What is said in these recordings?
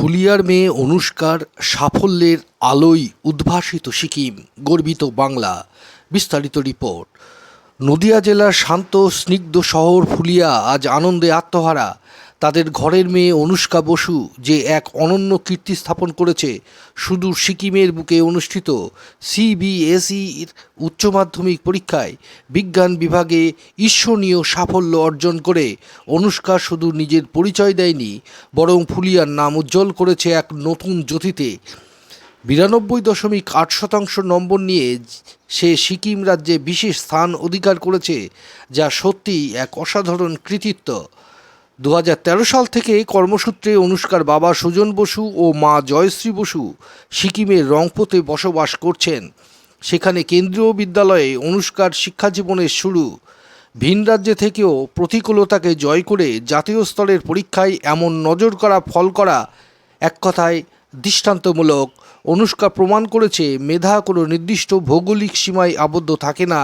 ফুলিয়ার মেয়ে অনুষ্কার সাফল্যের আলোয় উদ্ভাসিত সিকিম, গর্বিত বাংলা। বিস্তারিত রিপোর্ট। নদিয়া জেলার শান্ত, স্নিগ্ধ শহর ফুলিয়া আজ আনন্দে আত্মহারা। তাদের ঘরের মেয়ে অনুষ্কা বসু যে এক অনন্য কীর্তি স্থাপন করেছে সুদূর সিকিমের বুকে অনুষ্ঠিত সিবিএসইর উচ্চ মাধ্যমিক পরীক্ষায় বিজ্ঞান বিভাগে ঈর্ষণীয় সাফল্য অর্জন করে। অনুষ্কা শুধু নিজের পরিচয় দেয়নি, বরং ফুলিয়ার নাম উজ্জ্বল করেছে এক নতুন জ্যোতিতে। বিরানব্বই দশমিক আট শতাংশ নম্বর নিয়ে সে সিকিম রাজ্যে বিশেষ স্থান অধিকার করেছে, যা সত্যিই এক অসাধারণ কৃতিত্ব। দু হাজার তেরো সাল থেকে কর্মসূত্রে অনুষ্কার বাবা সুজন বসু ও মা জয়শ্রী বসু সিকিমের রংপুতে বসবাস করছেন। সেখানে কেন্দ্রীয় বিদ্যালয়ে অনুষ্কার শিক্ষাজীবনের শুরু। ভিন রাজ্যে থেকেও প্রতিকূলতাকে জয় করে জাতীয় স্তরের পরীক্ষায় এমন নজর করা, ফল করা এক কথায় দৃষ্টান্তমূলক। অনুষ্কা প্রমাণ করেছে, মেধা কোনো নির্দিষ্ট ভৌগোলিক সীমায় আবদ্ধ থাকে না।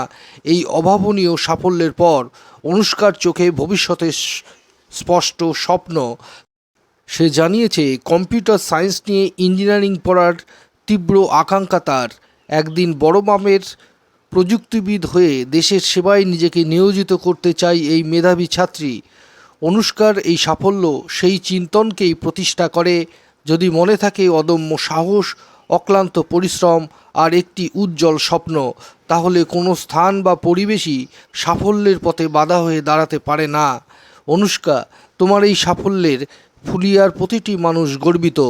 এই অভাবনীয় সাফল্যের পর অনুষ্কার চোখে ভবিষ্যতে স্পষ্ট স্বপ্ন। সে জানিয়েছে, কম্পিউটার সায়েন্স নিয়ে ইঞ্জিনিয়ারিং পড়ার তীব্র আকাঙ্ক্ষা তার। একদিন বড় মামের প্রযুক্তিবিদ হয়ে দেশের সেবায় নিজেকে নিয়োজিত করতে চাই এই মেধাবী ছাত্রী। অনুষ্কার এই সাফল্য সেই চিন্তনকেই প্রতিষ্ঠা করে। যদি মনে থাকে অদম্য সাহস, অক্লান্ত পরিশ্রম আর একটি উজ্জ্বল স্বপ্ন, তাহলে কোনো স্থান বা পরিবেশই সাফল্যের পথে বাধা হয়ে দাঁড়াতে পারে না। অনুষ্কা, তোমার এই সাফল্যের ফুলিয়ার প্রতিটি মানুষ গর্বিত।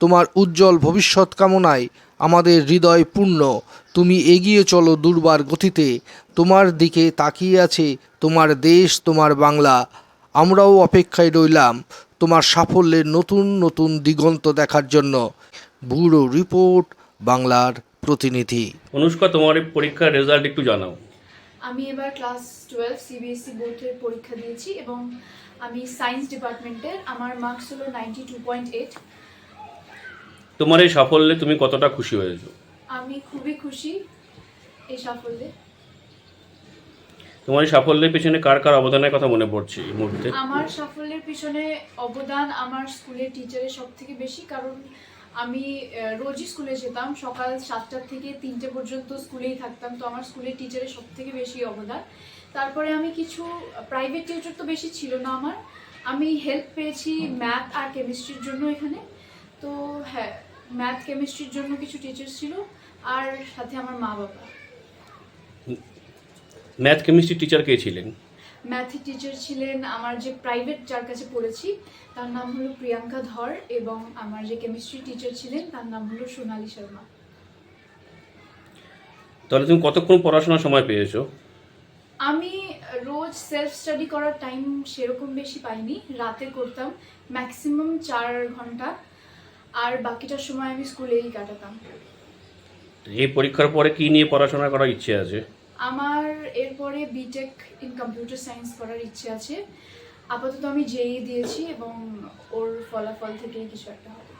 তোমার উজ্জ্বল ভবিষ্যৎ কামনায় আমাদের হৃদয় পূর্ণ। তুমি এগিয়ে চলো দুর্বার গতিতে। তোমার দিকে তাকিয়ে আছে তোমার দেশ, তোমার বাংলা। আমরাও অপেক্ষায় রইলাম তোমার সাফল্যের নতুন নতুন দিগন্ত দেখার জন্য। ব্যুরো রিপোর্ট, বাংলার প্রতিনিধি। অনুষ্কা, তোমার পরীক্ষার রেজাল্ট একটু জানাও। আমি এবার ক্লাস টুয়েলভ সিবিএসসি বোর্ডের পরীক্ষা দিয়েছি এবং আমি সায়েন্স ডিপার্টমেন্টের আমার মার্কস হলো নাইনটি টু পয়েন্ট এইট তোমার এই সাফল্যে তুমি কতটা খুশি হয়েছো? আমি খুবই খুশি এই সাফল্যে। তোমার এই সাফল্যের পেছনে কার কার অবদানের কথা মনে পড়ছে এই মুহূর্তে? আমার সাফল্যের পিছনে অবদান আমার স্কুলের টিচারের সব থেকে বেশি কারণ আমি রোজই স্কুলে যেতাম। সকাল সাতটা থেকে তিনটে পর্যন্ত স্কুলেই থাকতাম। তো আমার স্কুলের টিচারের সব থেকে বেশি অবদান। তারপরে আমি কিছু প্রাইভেট টিউটর তো বেশি ছিল না আমার। আমি হেল্প পেয়েছি ম্যাথ আর কেমিস্ট্রির জন্য এখানে। তো হ্যাঁ ম্যাথ কেমিস্ট্রির জন্য কিছু টিচার ছিল। আর সাথে আমার মা বাবা ম্যাথ কেমিস্ট্রি টিচার কে ছিলেন? ম্যাথের টিচার ছিলেন আমার যে প্রাইভেট যার কাছে পড়েছি তার নাম হলো প্রিয়াঙ্কা ধর এবং আমার যে কেমিস্ট্রি টিচার ছিলেন তার নাম হলো সোনালি শর্মা। তাহলে তুমি কতক্ষণ পড়াশোনার সময় পেয়েছ? আমি রোজ সেলফ স্টাডি করার টাইম সেরকম বেশি পাইনি রাতে করতাম ম্যাক্সিমাম চার ঘণ্টা আর বাকিটা সময় আমি স্কুলেই কাটাতাম। এই পরীক্ষার পরে কি নিয়ে পড়াশোনা করার ইচ্ছে আছে? আমার এরপরে বিটেক ইন কম্পিউটার সায়েন্স করার ইচ্ছে আছে। আপাতত আমি জেই দিয়েছি এবং ওর ফলাফল থেকেই কিছু একটা হবে।